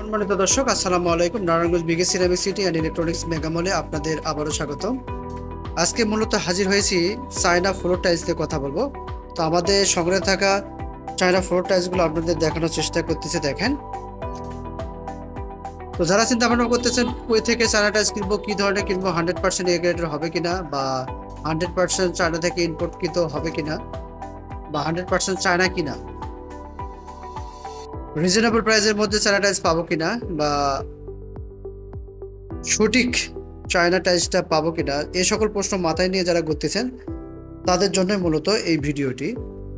সম্মানিত দর্শক, আসসালামু আলাইকুম। নারায়ণগঞ্জ বিগে সিরামিক সিটি অ্যান্ড ইলেকট্রনিক্স মেগামলে আপনাদের আবারও স্বাগত আজকে মূলত হাজির হয়েছি চায়না ফ্লোর টাইলস দিয়ে কথা বলব। তো আমাদের সংগ্রহে থাকা চায়না ফ্লোর টাইলসগুলো আপনাদের দেখানোর চেষ্টা করতেছে, দেখেন। তো যারা চিন্তা ভাবনা করতেছেন, কই থেকে চায়না টাইলস কিনবো, কী ধরনের কিনবো, হান্ড্রেড পার্সেন্ট এ গ্রেডের হবে কিনা, বা হান্ড্রেড পার্সেন্ট চায়না থেকে ইম্পোর্ট কৃত হবে কিনা, বা হান্ড্রেড পার্সেন্ট চায়না কিনা রিজনেবল প্রাইসের মধ্যে চায়না পাবো কিনা বা সঠিক চায়না টাইলসটা পাবো কিনা এই সকল প্রশ্ন মাথায় নিয়ে যারা ঘুরতেছেন, তাদের জন্যই মূলত এই ভিডিওটি।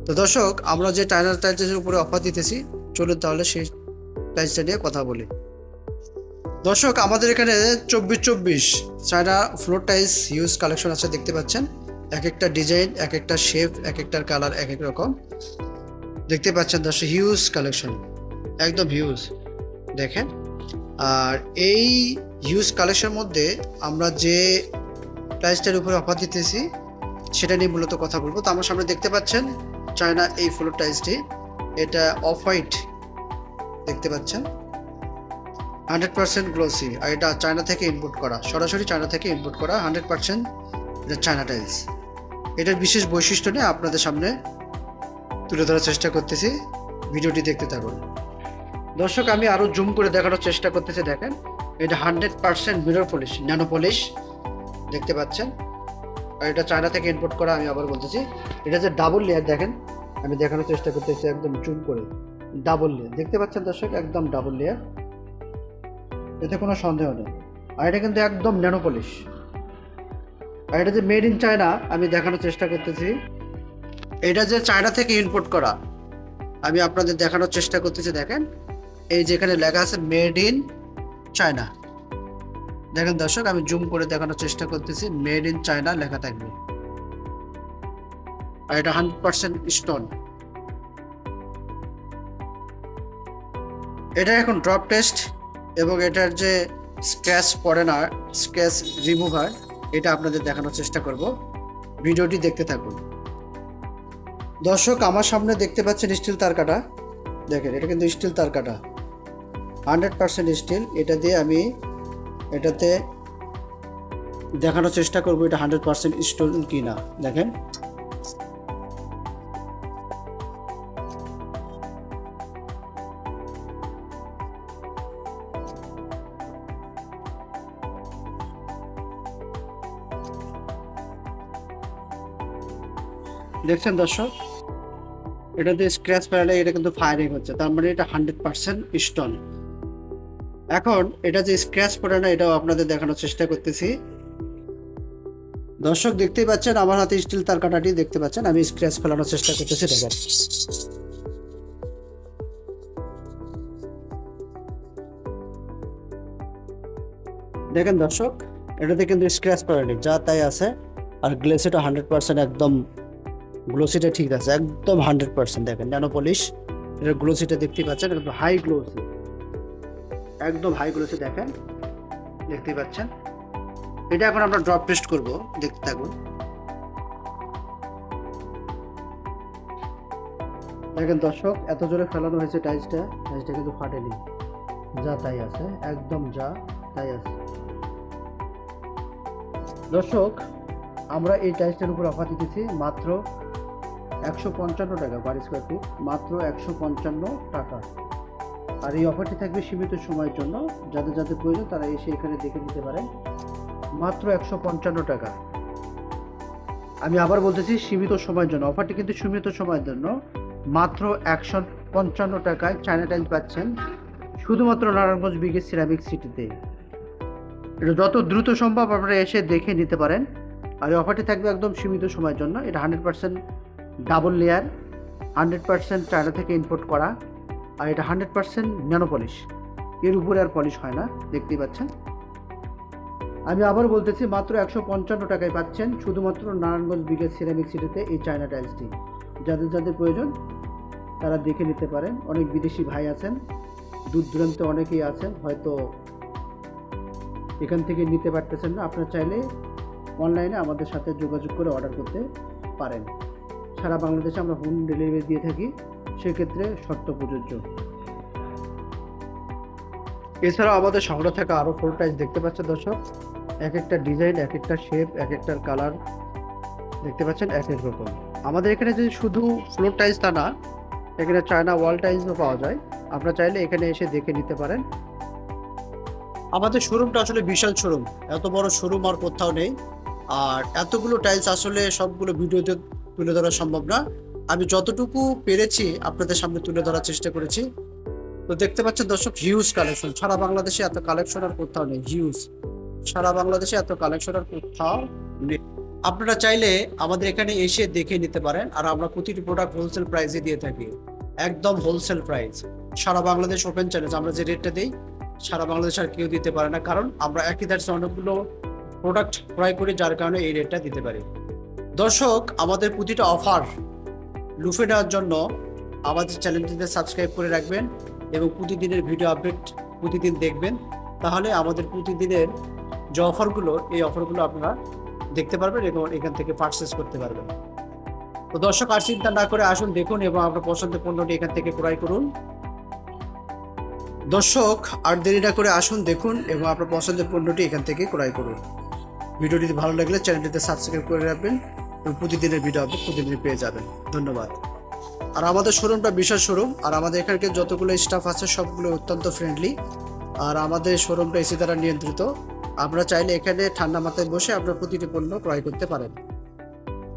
তো দর্শক, আমরা যে চায়না টাইলসের উপরে অফার দিতেছি, চলুন তাহলে সেই টাইলসটা নিয়ে কথা বলি। দর্শক, আমাদের এখানে চব্বিশ চব্বিশ China floor tiles huge collection আছে, দেখতে পাচ্ছেন। এক একটা ডিজাইন এক একটা শেপ এক একটার কালার এক এক রকম। দেখতে পাচ্ছেন দর্শক হিউজ কালেকশন একদম হিউজ দেখেন। আর এই হিউজ কালেকশন মধ্যে আমরা যে টাইলসটার উপরে অফার দিতেছি, সেটা নিয়ে মূলত কথা বলব। তো আমার সামনে দেখতে পাচ্ছেন চায়না এই ফ্লোর টাইলসটি এটা অফ হোয়াইট দেখতে পাচ্ছেন। হান্ড্রেড পার্সেন্ট গ্লোসি আর এটা চায়না থেকে ইম্পোর্ট করা। সরাসরি চায়না থেকে ইম্পোর্ট করা হান্ড্রেড পার্সেন্ট এটা চায়না টাইলস এটার বিশেষ বৈশিষ্ট্য নিয়ে আপনাদের সামনে তুলে ধরার চেষ্টা করতেছি। ভিডিওটি দেখতে থাকুন। দর্শক, আমি আরও জুম করে দেখানোর চেষ্টা করতেছি, দেখেন। এটা hundred percent mirror polish, nano polish, দেখতে পাচ্ছেন? আর এটা চায়না থেকে ইম্পোর্ট করা, আমি আবার বলতেছি। এটা যে ডাবল লেয়ার, দেখেন, আমি দেখানোর চেষ্টা করতেছি, একদম জুম করে। ডাবল লেয়ার, দেখতে পাচ্ছেন দর্শক, একদম ডাবল লেয়ার। এতে কোনো সন্দেহ নেই। আর এটা কিন্তু একদম ন্যানো পলিশ। আর এটা যে মেড ইন চায়না, আমি দেখানোর চেষ্টা করতেছি। এটা যে চায়না থেকে ইম্পোর্ট করা, আমি আপনাদের দেখানোর চেষ্টা করতেছি, দেখেন। এই যেখানে লেখা আছে মেড ইন চায়না দেখেন দর্শক, আমি জুম করে দেখানোর চেষ্টা করতেছি মেড ইন চায়না লেখা থাকবে। আর এটা হান্ড্রেড পার্সেন্ট স্টোন এটা এখন ড্রপ টেস্ট এবং এটার যে স্ক্র্যাচ পড়ে না স্ক্র্যাচ রিমুভার এটা আপনাদের দেখানোর চেষ্টা করব। ভিডিওটি দেখতে থাকুন। দর্শক, আমার সামনে দেখতে পাচ্ছেন স্টিল তার কাটা দেখেন, এটা কিন্তু স্টিল তার কাটা হান্ড্রেড পার্সেন্ট স্টিল, এটা দিয়ে আমি এটাতে দেখানোর চেষ্টা করব এটা হান্ড্রেড পার্সেন্ট স্টোন কি না দেখেন। দেখছেন দর্শক? এটাতে স্ক্র্যাচ প্যারালে এটা কিন্তু ফায়ারিং হচ্ছে। তার মানে এটা হান্ড্রেড পার্সেন্ট স্টোন। এখন এটা যে স্ক্র্যাচ পড়ে না, এটাও আপনাদের দেখানোর চেষ্টা করতেছি। দর্শক, দেখতেই পাচ্ছেন, আমার হাতে স্টিল তার কাটাটি দেখতে পাচ্ছেন, আমি স্ক্র্যাচ ফেলানোর চেষ্টা করতেছি, দেখেন। দেখেন দর্শক, এটাতে কিন্তু স্ক্র্যাচ পড়েনি যা তাই আছে, আর গ্লেসিটা হান্ড্রেড পার্সেন্ট একদম গ্লোসিটা ঠিক আছে, একদম হান্ড্রেড পার্সেন্ট দেখেন ন্যানো পলিশ এটা গ্লোসিটা দেখতেই পাচ্ছেন একদম হাই গ্লোসি একদম হাই গ্লোসি দেখেন। দেখতেই পাচ্ছেন। এটা এখন আমরা ড্রপ টেস্ট করব, দেখতে থাকুন। দেখেন দর্শক, এত জোরে ফেলানো হয়েছে টাইলসটা টাইলসটা কিন্তু ফাটেনি। যা তাই আছে, একদম যা তাই আছে। দর্শক, আমরা এই টাইলসটার উপর অফার দিতেছি মাত্র একশো পঞ্চান্ন টাকা পার স্কোয়ার ফিট মাত্র একশো পঞ্চান্ন টাকা। আর এই অফারটি থাকবে সীমিত সময়ের জন্য। যাদের যাদের প্রয়োজন তারা এসে এখানে দেখে নিতে পারেন। মাত্র একশো পঞ্চান্ন টাকা। আমি আবার বলতেছি, সীমিত সময়ের জন্য। অফারটি কিন্তু সীমিত সময়ের জন্য। মাত্র একশো পঞ্চান্ন টাকায় চায়না টাইলস পাচ্ছেন শুধুমাত্র নারায়ণগঞ্জ বিগে সিরামিক সিটিতে এটা যত দ্রুত সম্ভব আপনারা এসে দেখে নিতে পারেন। আর এই অফারটি থাকবে একদম সীমিত সময়ের জন্য। এটা hundred percent double layer hundred percent China থেকে ইম্পোর্ট করা। আর এটা হান্ড্রেড পার্সেন্ট ন্যানো পলিশ এর উপরে আর পলিশ হয় না, দেখতেই পাচ্ছেন। আমি আবার বলতেছি, মাত্র একশো পঞ্চান্ন টাকায় পাচ্ছেন শুধুমাত্র নারায়ণগঞ্জ বিগের সিরামিক সিটিতে এই চায়না টাইলসটি। যাদের যাদের প্রয়োজন, তারা দেখে নিতে পারেন। অনেক বিদেশি ভাই আছেন দূর দূরান্তে অনেকেই আছেন, হয়তো এখান থেকে নিতে পারতেছেন না। আপনারা চাইলে অনলাইনে আমাদের সাথে যোগাযোগ করে অর্ডার করতে পারেন। সারা বাংলাদেশে আমরা হোম ডেলিভারি দিয়ে থাকি। সেক্ষেত্রে শর্ত প্রযোজ্য। এছাড়াও আমাদের সংগ্রহ থাকা আরও ফোর টাইলস দেখতে পাচ্ছেন দর্শক। এক একটা ডিজাইন এক একটা শেপ এক একটার কালার দেখতে পাচ্ছেন এক এক রকম। আমাদের এখানে যদি শুধু ফ্লোর টাইলস তা না এখানে চায়না ওয়াল টাইলসও পাওয়া যায়। আপনারা চাইলে এখানে এসে দেখে নিতে পারেন। আমাদের শোরুমটা আসলে বিশাল শোরুম এত বড় শোরুম আর কোথাও নেই। আর এতগুলো টাইলস আসলে সবগুলো ভিডিওতে তুলে ধরা সম্ভব না। আমি যতটুকু পেরেছি আপনাদের সামনে তুলে ধরার চেষ্টা করেছি। তো দেখতে পাচ্ছেন দর্শক হিউজ কালেকশন সারা বাংলাদেশে এত কালেকশন আর কোথাও নেই হিউজ সারা বাংলাদেশে এত কালেকশন আর কোথাও নেই। আপনারা চাইলে আমাদের এখানে এসে দেখে নিতে পারেন আর আমরা প্রতিটি প্রোডাক্ট হোলসেল প্রাইসে দিয়ে থাকি। একদম হোলসেল প্রাইস সারা বাংলাদেশ ওপেন চ্যালেঞ্জ আমরা যে রেটটা দিই, সারা বাংলাদেশ আর কেউ দিতে পারে না, কারণ আমরা একই দাঁড়িয়ে অনেকগুলো প্রোডাক্ট ক্রয় করি, যার কারণে এই রেটটা দিতে পারি। দর্শক, আমাদের প্রতিটা অফার লুফে নেওয়ার জন্য আমাদের চ্যানেলটিতে সাবস্ক্রাইব করে রাখবেন এবং প্রতিদিনের ভিডিও আপডেট প্রতিদিন দেখবেন। তাহলে আমাদের প্রতিদিনের যে অফারগুলো, এই অফারগুলো আপনারা দেখতে পারবেন এবং এখান থেকে পারচেস করতে পারবেন। তো দর্শক, আর চিন্তা না করে আসুন, দেখুন এবং আপনার পছন্দের পণ্যটি এখান থেকে ক্রয় করুন। দর্শক, আর দেরি না করে আসুন, দেখুন এবং আপনার পছন্দের পণ্যটি এখান থেকে ক্রয় করুন। ভিডিওটি ভালো লাগলে চ্যানেলটিতে সাবস্ক্রাইব করে রাখবেন। প্রতিদিনের ভিডিও আপনি প্রতিদিন পেয়ে যাবেন। ধন্যবাদ। আর আমাদের শোরুমটা বিশাল শোরুম আর আমাদের এখানকার যতগুলো স্টাফ আছে, সবগুলো অত্যন্ত ফ্রেন্ডলি আর আমাদের শোরুমটা এসি দ্বারা নিয়ন্ত্রিত। আপনারা চাইলে এখানে ঠান্ডা মাথায় বসে আপনার প্রতিটি পণ্য ক্রয় করতে পারেন।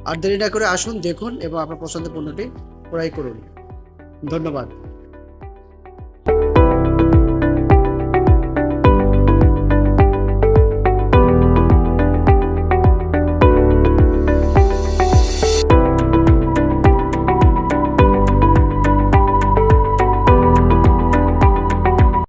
আর দেরি না করে আসুন, দেখুন এবং আপনার পছন্দের পণ্যটি ক্রয় করুন। ধন্যবাদ।